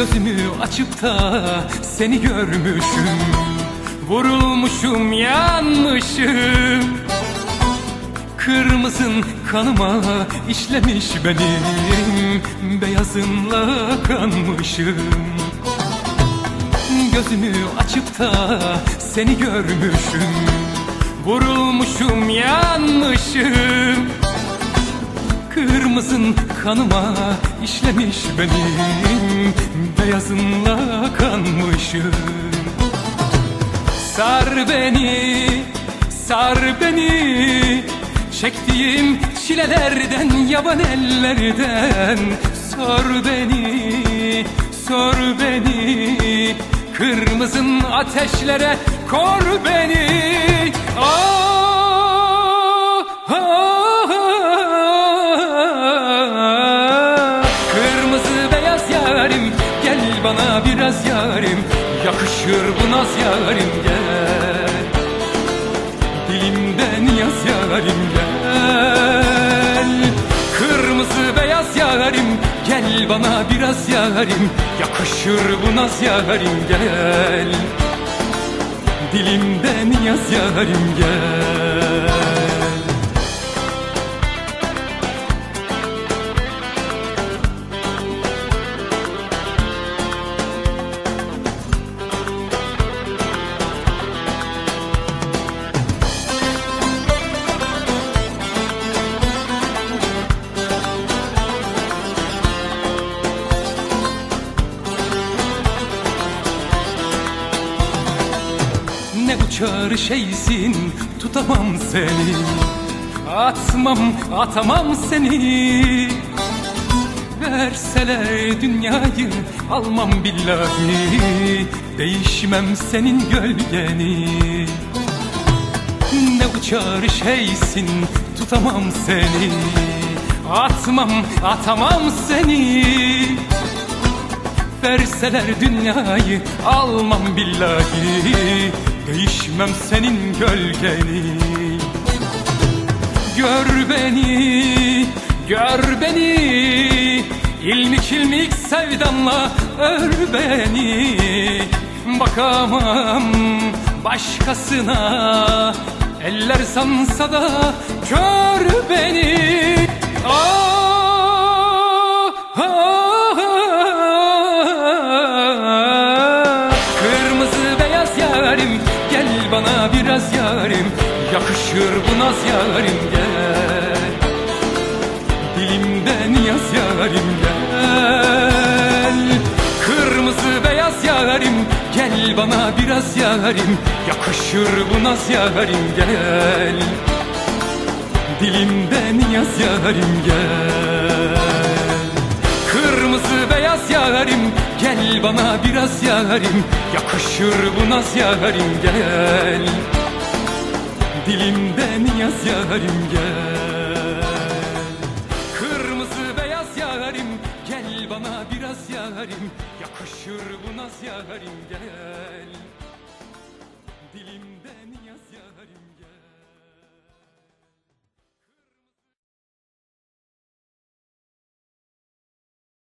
Gözümü açıp da seni görmüşüm. Vurulmuşum yanmışım. Kırmızın kanıma işlemiş benim. Beyazınla kanmışım. Gözümü açıp da seni görmüşüm. Vurulmuşum yanmışım Kırmızın kanıma? İşlemiş benim Beyazınla kanmışım. Sar beni, sar beni. Çektiğim çilelerden, yaban ellerden. Sor beni, sor beni. Kırmızın ateşlere kor beni. Ah, Yakışır bu naz yarim gel. Dilimden yaz yarim gel. Kırmızı beyaz yarim Gel bana biraz yarim. Yakışır bu naz yarim gel. Dilimden yaz yarim gel uçar şeysin tutamam seni. Atmam atamam seni. Verseler dünyayı almam billahi. Değişmem senin gölgeni. Ne uçar şeysin tutamam seni. Atmam atamam seni. Verseler dünyayı almam billahi Değişmem senin gölgeni. Gör beni, gör beni. İlmik ilmik sevdamla ör beni. Bakamam başkasına. Eller sansa da kör beni. Ah, ah, ah. Kırmızı beyaz yarim bana biraz yarim Yakışır bu naz yarim gel. Dilimden yaz yarim gel. Kırmızı beyaz yarim Gel bana biraz yarim Yakışır bu naz yarim gel. Dilimden yaz yarim gel. Kırmızı beyaz yarim Gel bana biraz yarim Yakışır bu naz yarim gel. Dilimden yaz yarim gel. Kırmızı beyaz yarim Gel bana biraz yarim Yakışır bu naz yarim gel